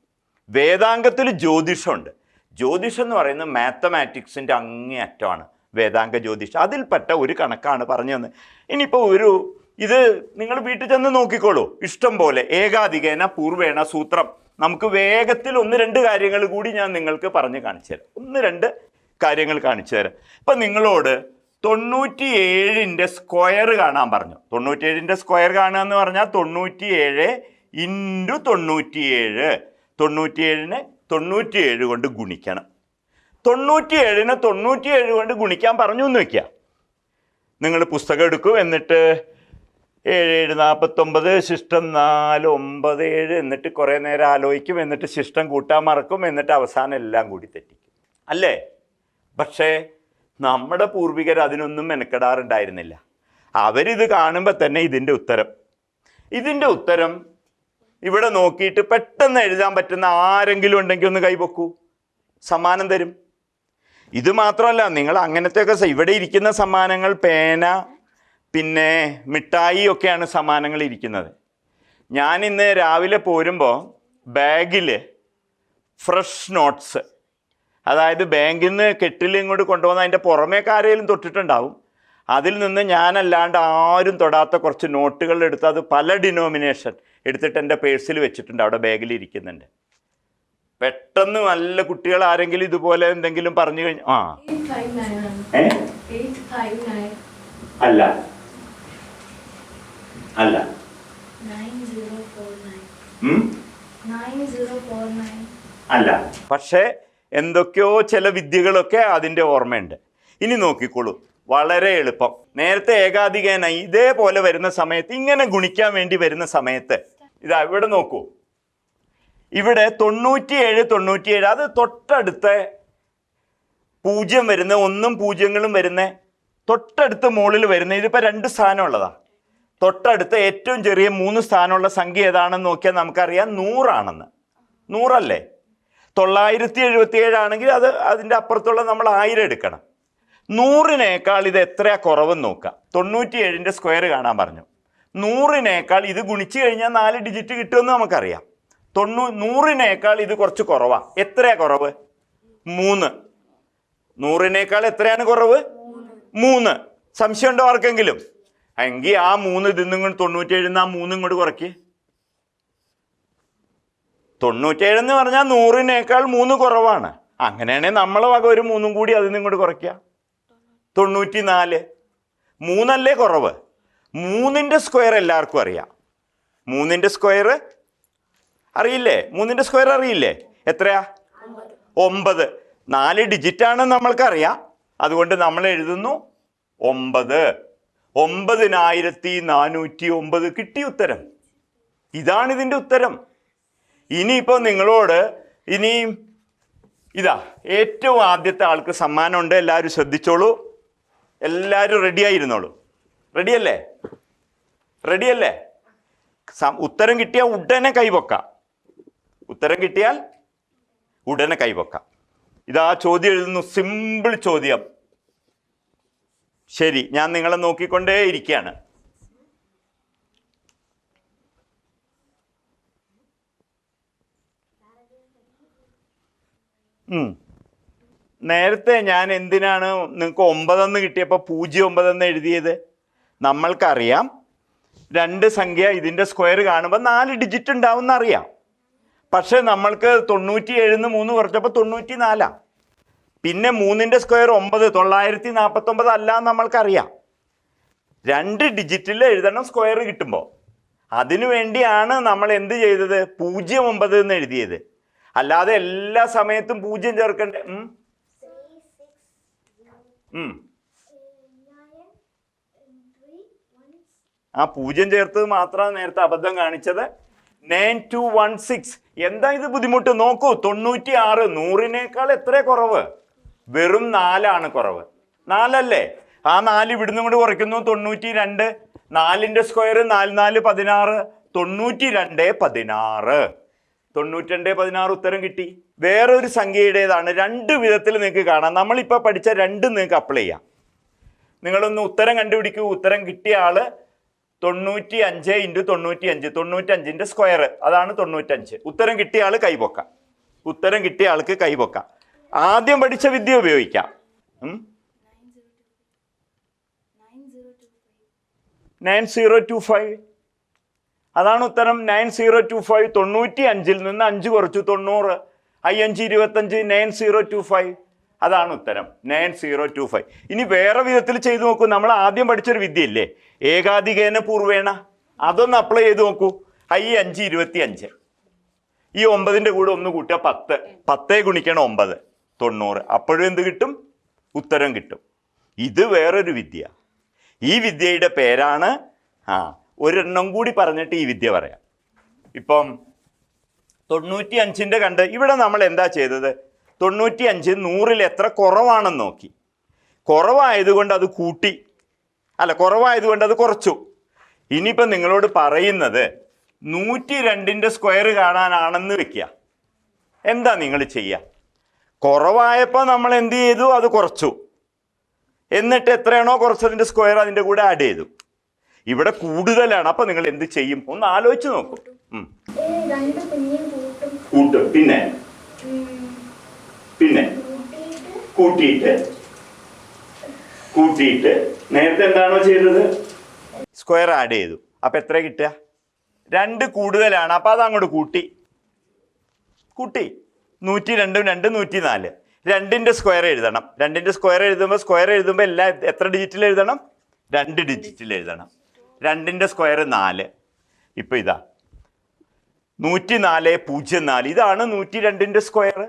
വേദാംഗത്തിൽ ജ്യോതിഷമുണ്ട്. ജ്യോതിഷം എന്ന് പറയുന്നത് മാത്തമാറ്റിക്സിന്റെ അങ്ങേയറ്റമാണ് വേദാംഗ ജ്യോതിഷം. അതിൽപ്പെട്ട ഒരു കണക്കാണ് പറഞ്ഞു തന്നെ ഇനിയിപ്പോൾ ഒരു ഇത് നിങ്ങൾ വീട്ടിൽ ചെന്ന് നോക്കിക്കോളൂ. ഇഷ്ടം പോലെ ഏകാധികേന പൂർവേണ സൂത്രം. നമുക്ക് വേഗത്തിൽ ഒന്ന് രണ്ട് കാര്യങ്ങൾ കൂടി ഞാൻ നിങ്ങൾക്ക് പറഞ്ഞ് കാണിച്ചു തരാം. ഒന്ന് രണ്ട് കാര്യങ്ങൾ കാണിച്ചു തരാം. ഇപ്പം നിങ്ങളോട് തൊണ്ണൂറ്റി ഏഴിന്റെ സ്ക്വയർ കാണാൻ പറഞ്ഞു. തൊണ്ണൂറ്റിയേഴിന്റെ സ്ക്വയർ കാണുക എന്ന് പറഞ്ഞാൽ തൊണ്ണൂറ്റിയേഴ് ഇന്റു തൊണ്ണൂറ്റിയേഴ്. തൊണ്ണൂറ്റിയേഴിന് തൊണ്ണൂറ്റിയേഴ് കൊണ്ട് ഗുണിക്കണം. തൊണ്ണൂറ്റിയേഴിന് തൊണ്ണൂറ്റിയേഴ് കൊണ്ട് ഗുണിക്കാൻ പറഞ്ഞു എന്ന് വയ്ക്കുക നിങ്ങൾ പുസ്തകം എടുക്കും എന്നിട്ട് ഏഴ് ഏഴ് നാൽപ്പത്തൊമ്പത് ശിഷ്ടം നാല് ഒമ്പത് ഏഴ് എന്നിട്ട് കുറേ നേരം ആലോചിക്കും എന്നിട്ട് ശിഷ്ടം കൂട്ടാൻ മറക്കും എന്നിട്ട് അവസാനം എല്ലാം കൂടി തെറ്റിക്കും. അല്ലേ? പക്ഷേ നമ്മുടെ പൂർവികർ അതിനൊന്നും മെനക്കെടാറുണ്ടായിരുന്നില്ല. അവരിത് കാണുമ്പോൾ തന്നെ ഇതിന്റെ ഉത്തരം. ഇതിന്റെ ഉത്തരം ഇവിടെ നോക്കിയിട്ട് പെട്ടെന്ന് എഴുതാൻ പറ്റുന്ന ആരെങ്കിലും ഉണ്ടെങ്കിൽ ഒന്ന് കൈപൊക്കൂ സമ്മാനം തരും. ഇത് മാത്രമല്ല നിങ്ങൾ അങ്ങനത്തെയൊക്കെ ഇവിടെ ഇരിക്കുന്ന സമ്മാനങ്ങൾ പേന പിന്നെ മിഠായി ഒക്കെയാണ് സമ്മാനങ്ങൾ ഇരിക്കുന്നത്. ഞാൻ ഇന്ന് രാവിലെ പോരുമ്പോൾ ബാഗിൽ ഫ്രഷ് നോട്ട്സ് അതായത് ബാങ്കിൽ നിന്ന് കെട്ടിൽ ഇങ്ങോട്ട് കൊണ്ടുവന്ന അതിന്റെ പുറമേക്ക് ആരെങ്കിലും തൊട്ടിട്ടുണ്ടാവും. അതിൽ നിന്ന് ഞാനല്ലാണ്ട് ആരും തൊടാത്ത കുറച്ച് നോട്ടുകൾ അത് പല ഡിനോമിനേഷൻ എടുത്തിട്ട് എന്റെ പേഴ്സിൽ വെച്ചിട്ടുണ്ട് അവിടെ ബാഗിൽ ഇരിക്കുന്നുണ്ട്. പെട്ടെന്ന് നല്ല കുട്ടികൾ ആരെങ്കിലും ഇതുപോലെ എന്തെങ്കിലും പറഞ്ഞു കഴിഞ്ഞു ആ. അല്ല. അല്ല. അല്ല. പക്ഷേ എന്തൊക്കെയോ ചില വിദ്യകളൊക്കെ അതിന്റെ ഓർമ്മയുണ്ട്. ഇനി നോക്കിക്കോളൂ. വളരെ എളുപ്പം. നേരത്തെ ഏകാധികേന ഇതേപോലെ വരുന്ന സമയത്ത് ഇങ്ങനെ ഗുണിക്കാൻ വേണ്ടി വരുന്ന സമയത്ത് ഇതാ ഇവിടെ നോക്കൂ. ഇവിടെ തൊണ്ണൂറ്റിയേഴ് തൊണ്ണൂറ്റിയേഴ് അത് തൊട്ടടുത്ത പൂജ്യം വരുന്ന ഒന്നും പൂജ്യങ്ങളും വരുന്ന തൊട്ടടുത്ത് മുകളിൽ വരുന്ന ഇതിപ്പോൾ രണ്ട് സ്ഥാനമുള്ളതാ. തൊട്ടടുത്ത് ഏറ്റവും ചെറിയ മൂന്ന് സ്ഥാനമുള്ള സംഖ്യ ഏതാണെന്ന് നോക്കിയാൽ നമുക്കറിയാം നൂറാണെന്ന്. നൂറല്ലേ? തൊള്ളായിരത്തി എഴുപത്തി ഏഴാണെങ്കിൽ അത് അതിന്റെ അപ്പുറത്തുള്ള നമ്മൾ ആയിരം എടുക്കണം. നൂറിനേക്കാൾ ഇത് എത്രയാ കുറവെന്ന് നോക്കുക തൊണ്ണൂറ്റി ഏഴിന്റെ സ്ക്വയർ കാണാൻ പറഞ്ഞു. നൂറിനേക്കാൾ ഇത് ഗുണിച്ചു കഴിഞ്ഞാൽ നാല് ഡിജിറ്റ് കിട്ടുമെന്ന് നമുക്കറിയാം. തൊണ്ണൂ നൂറിനേക്കാൾ ഇത് കുറച്ച് കുറവാ. എത്രയാ കുറവ്? മൂന്ന്. നൂറിനേക്കാൾ എത്രയാണ് കുറവ്? മൂന്ന്. സംശയമുണ്ടോ ആർക്കെങ്കിലും? എങ്കിൽ ആ മൂന്ന് ഇതിന്നും കൊണ്ട് തൊണ്ണൂറ്റേഴിന്ന് ആ മൂന്നും ഇങ്ങോട്ട് കുറയ്ക്ക്. തൊണ്ണൂറ്റേഴ് എന്ന് പറഞ്ഞാൽ നൂറിനേക്കാൾ മൂന്ന് കുറവാണ്. അങ്ങനെയാണെങ്കിൽ നമ്മളെ വക ഒരു മൂന്നും കൂടി അതിൽ ഇങ്ങോട്ട് കുറയ്ക്കുക തൊണ്ണൂറ്റി നാല് മൂന്നല്ലേ കുറവ്? മൂന്നിന്റെ സ്ക്വയർ എല്ലാവർക്കും അറിയാം. മൂന്നിന്റെ സ്ക്വയർ അറിയില്ലേ? മൂന്നിന്റെ സ്ക്വയർ അറിയില്ലേ? എത്രയാ? ഒമ്പത്. നാല് ഡിജിറ്റാണ് നമ്മൾക്കറിയാം. അതുകൊണ്ട് നമ്മൾ എഴുതുന്നു ഒമ്പത്. ഒമ്പതിനായിരത്തി നാനൂറ്റി ഒമ്പത് കിട്ടിയ ഉത്തരം. ഇതാണ് ഇതിന്റെ ഉത്തരം. ഇനിയിപ്പോൾ നിങ്ങളോട് ഇനിയും ഇതാ ഏറ്റവും ആദ്യത്തെ ആൾക്ക് സമ്മാനമുണ്ട്. എല്ലാവരും ശ്രദ്ധിച്ചോളൂ. എല്ലാവരും റെഡിയായിരുന്നോളൂ റെഡിയല്ലേ? റെഡിയല്ലേ? ഉത്തരം കിട്ടിയാൽ ഉടനെ കൈവക്കാം ഉത്തരം കിട്ടിയാൽ ഉടനെ കൈവക്കാം ഇതാ ചോദ്യം എഴുതുന്നു. സിമ്പിൾ ചോദ്യം. ശരി ഞാൻ നിങ്ങളെ നോക്കിക്കൊണ്ടേ ഇരിക്കുകയാണ് നേരത്തെ ഞാൻ എന്തിനാണ് നിങ്ങൾക്ക് ഒമ്പതെന്ന് കിട്ടിയപ്പോൾ പൂജ്യം ഒമ്പതെന്ന് എഴുതിയത്? നമ്മൾക്കറിയാം. രണ്ട് സംഖ്യ ഇതിന്റെ സ്ക്വയർ കാണുമ്പോൾ നാല് ഡിജിറ്റ് ഉണ്ടാവും എന്നറിയാം പക്ഷേ നമ്മൾക്ക് തൊണ്ണൂറ്റി ഏഴിന്ന് മൂന്ന് കുറച്ചപ്പോൾ തൊണ്ണൂറ്റി നാലാം പിന്നെ മൂന്നിന്റെ സ്ക്വയർ ഒമ്പത് തൊള്ളായിരത്തി നാൽപ്പത്തൊമ്പത് അല്ല എന്ന് നമ്മൾക്കറിയാം. രണ്ട് ഡിജിറ്റിൽ എഴുതണം സ്ക്വയർ കിട്ടുമ്പോൾ അതിനു വേണ്ടിയാണ് നമ്മൾ എന്ത് ചെയ്തത്? പൂജ്യം ഒമ്പത് എന്ന് എഴുതിയത്. അല്ലാതെ എല്ലാ സമയത്തും പൂജ്യം ചേർക്കണ്ടേ? ആ പൂജ്യം ചേർത്തത് മാത്രമാണ് നേരത്തെ അബദ്ധം കാണിച്ചത് നയൻ ടു വൺ സിക്സ് എന്താ ഇത് ബുദ്ധിമുട്ട്? നോക്കൂ തൊണ്ണൂറ്റി ആറ് നൂറിനേക്കാൾ എത്ര കുറവ്? വെറും നാലാണ് കുറവ്. നാലല്ലേ? ആ നാല് ഇവിടുന്ന് കൂടി കുറയ്ക്കുന്നു തൊണ്ണൂറ്റി രണ്ട് നാലിന്റെ സ്ക്വയർ നാല് നാല് പതിനാറ്. തൊണ്ണൂറ്റി രണ്ട് പതിനാറ്. തൊണ്ണൂറ്റി രണ്ട് പതിനാറ് ഉത്തരം കിട്ടി. വേറൊരു സംഖ്യയുടേതാണ്. രണ്ട് വിധത്തിൽ നിങ്ങൾക്ക് കാണാം. നമ്മളിപ്പോൾ പഠിച്ച രണ്ട് നിങ്ങൾക്ക് അപ്ലൈ ചെയ്യാം. നിങ്ങളൊന്ന് ഉത്തരം കണ്ടുപിടിക്കൂ. ഉത്തരം കിട്ടിയ ആൾ തൊണ്ണൂറ്റി അഞ്ച് ഇന്റു തൊണ്ണൂറ്റി അഞ്ച് തൊണ്ണൂറ്റി അഞ്ചിന്റെ സ്ക്വയർ. അതാണ് തൊണ്ണൂറ്റഞ്ച് ഉത്തരം കിട്ടിയ ആൾ കൈപൊക്കാം. ഉത്തരം കിട്ടിയ ആൾക്ക് കൈപൊക്കാം. ആദ്യം പഠിച്ച വിദ്യ ഉപയോഗിക്കാം? Nine zero two five. അതാണ് ഉത്തരം. നയൻ സീറോ ടു ഫൈവ് തൊണ്ണൂറ്റി അഞ്ചിൽ നിന്ന് അഞ്ച് കുറച്ചു തൊണ്ണൂറ്. അയ്യഞ്ച് ഇരുപത്തഞ്ച് നയൻ സീറോ ടു ഫൈവ്. അതാണ് ഉത്തരം. Nine zero two five. ഇനി വേറെ വിധത്തിൽ ചെയ്തു നോക്കൂ. നമ്മൾ ആദ്യം പഠിച്ചൊരു വിദ്യയില്ലേ? ഏകാധികേന പൂർവേണ. അതൊന്ന് അപ്ലൈ ചെയ്ത് നോക്കൂ. ഐ അഞ്ച് ഇരുപത്തി അഞ്ച്. ഈ ഒമ്പതിന്റെ കൂടെ ഒന്ന് കൂട്ടിയാൽ പത്ത്. പത്തേ ഗുണിക്കണം ഒമ്പത്. തൊണ്ണൂറ്. അപ്പോഴും എന്ത് കിട്ടും? ഉത്തരം കിട്ടും. ഇത് വേറൊരു വിദ്യ. ഈ വിദ്യയുടെ പേരാണ് ആ ഒരെണ്ണം കൂടി പറഞ്ഞിട്ട് ഈ വിദ്യ പറയാം. ഇപ്പം തൊണ്ണൂറ്റി അഞ്ചിന്റെ കണ്ട് ഇവിടെ നമ്മൾ എന്താ ചെയ്തത്? തൊണ്ണൂറ്റി അഞ്ച് നൂറിൽ എത്ര കുറവാണെന്ന് നോക്കി. കുറവായതുകൊണ്ട് അത് കൂട്ടി. അല്ല കുറവായതുകൊണ്ട് അത് കുറച്ചു. ഇനിയിപ്പം നിങ്ങളോട് പറയുന്നത് നൂറ്റി രണ്ടിന്റെ സ്ക്വയർ കാണാനാണെന്ന് വെക്കുക. എന്താ നിങ്ങൾ ചെയ്യുക? കുറവായപ്പോൾ നമ്മൾ എന്ത് ചെയ്തു? അത് കുറച്ചു. എന്നിട്ട് എത്രയാണോ കുറച്ചതിന്റെ സ്ക്വയർ അതിന്റെ കൂടെ ആഡ് ചെയ്തു. ഇവിടെ കൂടുതലാണ്. അപ്പം നിങ്ങൾ എന്ത് ചെയ്യും? ഒന്ന് ആലോചിച്ച് നോക്കും. കൂട്ടും. പിന്നെ? പിന്നെ കൂട്ടിയിട്ട് കൂട്ടിയിട്ട് നേരത്തെ എന്താണോ ചെയ്തത്? സ്ക്വയർ ആഡ് ചെയ്തു. അപ്പം എത്ര കിട്ടുക? രണ്ട് കൂടുതലാണ്. അപ്പം അത് അങ്ങോട്ട് കൂട്ടി. കൂട്ടി. നൂറ്റി രണ്ടും രണ്ട് നൂറ്റി നാല്. രണ്ടിന്റെ സ്ക്വയർ എഴുതണം. രണ്ടിന്റെ സ്ക്വയർ എഴുതുമ്പോൾ സ്ക്വയർ എഴുതുമ്പോൾ എല്ലാ എത്ര ഡിജിറ്റിൽ എഴുതണം? രണ്ട് ഡിജിറ്റിൽ എഴുതണം. രണ്ടിന്റെ സ്ക്വയർ നാല്. ഇപ്പോൾ ഇതാ. നൂറ്റി നാല് പൂജ്യം നാല്. ഇതാണ് നൂറ്റി രണ്ടിന്റെ സ്ക്വയർ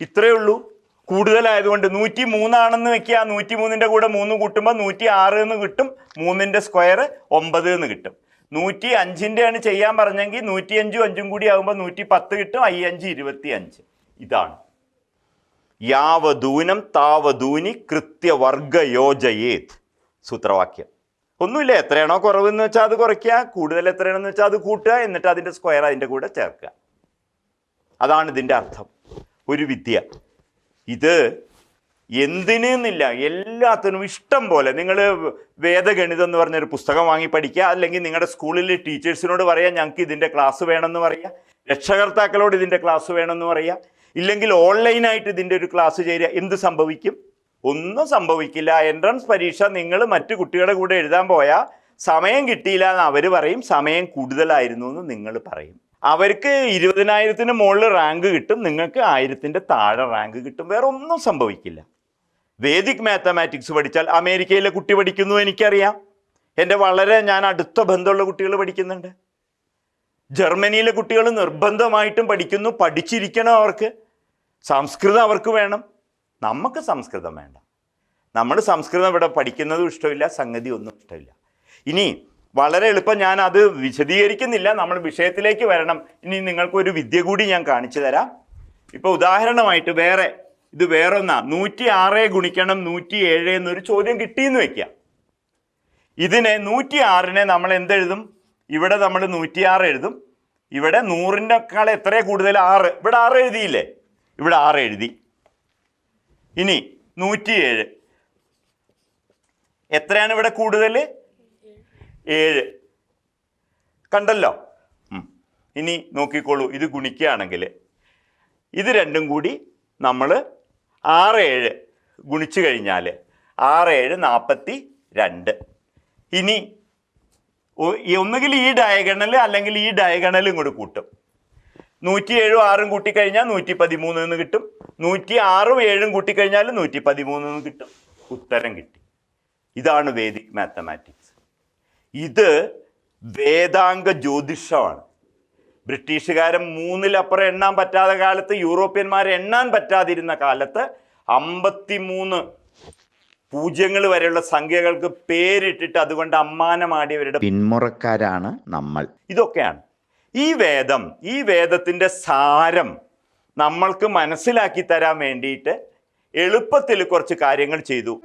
ഇത്രയേ ഉള്ളൂ. കൂടുതലായതുകൊണ്ട് നൂറ്റി മൂന്നാണെന്ന് വെക്കുക. നൂറ്റി മൂന്നിന്റെ കൂടെ മൂന്ന് കൂട്ടുമ്പോൾ നൂറ്റി ആറ് എന്ന് കിട്ടും. മൂന്നിന്റെ സ്ക്വയർ ഒമ്പത് എന്ന് കിട്ടും. നൂറ്റി അഞ്ചിന്റെയാണ് ചെയ്യാൻ പറഞ്ഞെങ്കിൽ നൂറ്റി അഞ്ചും അഞ്ചും കൂടി ആകുമ്പോൾ നൂറ്റി പത്ത് കിട്ടും. ഐ അഞ്ച് ഇരുപത്തി അഞ്ച് ഇതാണ്. യാവധൂനം താവധൂനി കൃത്യവർഗയോജയേത്. സൂത്രവാക്യം. ഒന്നുമില്ല. എത്രയാണോ കുറവെന്ന് വെച്ചാൽ അത് കുറയ്ക്കുക. കൂടുതൽ എത്രയാണെന്ന് വെച്ചാൽ അത് കൂട്ടുക. എന്നിട്ട് അതിന്റെ സ്ക്വയർ അതിന്റെ കൂടെ ചേർക്കുക. അതാണ് ഇതിന്റെ അർത്ഥം. ഒരു വിദ്യ. ഇത് എന്തിനെന്നില്ല എല്ലാത്തിനും ഇഷ്ടം പോലെ. നിങ്ങൾ വേദഗണിതം എന്ന് പറഞ്ഞൊരു പുസ്തകം വാങ്ങി പഠിക്കുക അല്ലെങ്കിൽ നിങ്ങളുടെ സ്കൂളിലെ ടീച്ചേഴ്സിനോട് പറയാം ഞങ്ങൾക്ക് ഇതിന്റെ ക്ലാസ് വേണമെന്ന് പറയുക. രക്ഷകർത്താക്കളോട് ഇതിന്റെ ക്ലാസ് വേണമെന്ന് പറയുക. ഇല്ലെങ്കിൽ ഓൺലൈനായിട്ട് ഇതിന്റെ ഒരു ക്ലാസ് ചേരുക. എന്ത് സംഭവിക്കും? ഒന്നും സംഭവിക്കില്ല. എൻട്രൻസ് പരീക്ഷ നിങ്ങൾ മറ്റു കുട്ടികളുടെ കൂടെ എഴുതാൻ പോയാൽ സമയം കിട്ടിയില്ല എന്ന് അവർ പറയും. സമയം കൂടുതലായിരുന്നു എന്ന് നിങ്ങൾ പറയും. അവർക്ക് ഇരുപതിനായിരത്തിന് മുകളിൽ റാങ്ക് കിട്ടും നിങ്ങൾക്ക് ആയിരത്തിന്റെ താഴെ റാങ്ക് കിട്ടും. വേറെ ഒന്നും സംഭവിക്കില്ല. വേദിക് മാത്തമാറ്റിക്സ് പഠിച്ചാൽ അമേരിക്കയിലെ കുട്ടി പഠിക്കുന്നു എനിക്കറിയാം. എന്റെ വളരെ ഞാൻ അടുത്ത ബന്ധമുള്ള കുട്ടികൾ പഠിക്കുന്നുണ്ട്. ജർമ്മനിയിലെ കുട്ടികൾ നിർബന്ധമായിട്ടും പഠിക്കുന്നു പഠിച്ചിരിക്കണം അവർക്ക്. സംസ്കൃതം അവർക്ക് വേണം. നമുക്ക് സംസ്കൃതം വേണ്ട. നമ്മൾ സംസ്കൃതം ഇവിടെ പഠിക്കുന്നതും ഇഷ്ടമില്ല സംഗതി ഒന്നും ഇഷ്ടമില്ല. ഇനി വളരെ എളുപ്പം ഞാൻ അത് വിശദീകരിക്കുന്നില്ല. നമ്മൾ വിഷയത്തിലേക്ക് വരണം. ഇനി നിങ്ങൾക്കൊരു വിദ്യ കൂടി ഞാൻ കാണിച്ചു തരാം. ഇപ്പോൾ ഉദാഹരണമായിട്ട് വേറെ ഇത് വേറൊന്നാ. നൂറ്റി ആറ് ഗുണിക്കണം നൂറ്റി ഏഴ് എന്നൊരു ചോദ്യം കിട്ടിയെന്ന് വെക്കാം ഇതിനെ നൂറ്റി ആറിനെ നമ്മൾ എന്തെഴുതും? ഇവിടെ നമ്മൾ നൂറ്റി ആറ് എഴുതും. ഇവിടെ നൂറിന്റെക്കാൾ എത്രയാണ് കൂടുതൽ? ആറ്. ഇവിടെ ആറ് എഴുതിയില്ലേ? ഇവിടെ ആറ് എഴുതി. ഇനി നൂറ്റിയേഴ്. എത്രയാണ് ഇവിടെ കൂടുതൽ? ഏഴ്. കണ്ടല്ലോ? ഇനി നോക്കിക്കോളൂ. ഇത് ഗുണിക്കുകയാണെങ്കിൽ ഇത് രണ്ടും കൂടി നമ്മൾ ആറ് ഏഴ് ഗുണിച്ചു കഴിഞ്ഞാൽ ആറ് ഏഴ് നാൽപ്പത്തി രണ്ട്. ഇനി ഒന്നുകിൽ ഈ ഡയഗണൽ അല്ലെങ്കിൽ ഈ ഡയഗണൽ ഇങ്ങോട്ട് കൂട്ടും. നൂറ്റി ഏഴും ആറും കൂട്ടിക്കഴിഞ്ഞാൽ നൂറ്റി പതിമൂന്ന് എന്ന് കിട്ടും. നൂറ്റി ആറും ഏഴും കൂട്ടിക്കഴിഞ്ഞാൽ നൂറ്റി പതിമൂന്ന് എന്ന് കിട്ടും. ഉത്തരം കിട്ടി. ഇതാണ് വേദിക് മാത്തമാറ്റിക്സ് ഇത് വേദാംഗ ജ്യോതിഷമാണ്. ബ്രിട്ടീഷുകാരൻ മൂന്നിലപ്പുറം എണ്ണാൻ പറ്റാത്ത കാലത്ത് യൂറോപ്യന്മാരെ എണ്ണാൻ പറ്റാതിരുന്ന കാലത്ത് അമ്പത്തിമൂന്ന് പൂജ്യങ്ങൾ വരെയുള്ള സംഖ്യകൾക്ക് പേരിട്ടിട്ട് അതുകൊണ്ട് അമ്മാനമാടിയവരുടെ പിന്മുറക്കാരാണ് നമ്മൾ. ഇതൊക്കെയാണ്. ഈ വേദം ഈ വേദത്തിന്റെ സാരം നമ്മൾക്ക് മനസ്സിലാക്കി തരാൻ വേണ്ടിയിട്ട് എളുപ്പത്തിൽ കുറച്ച് കാര്യങ്ങൾ ചെയ്തു.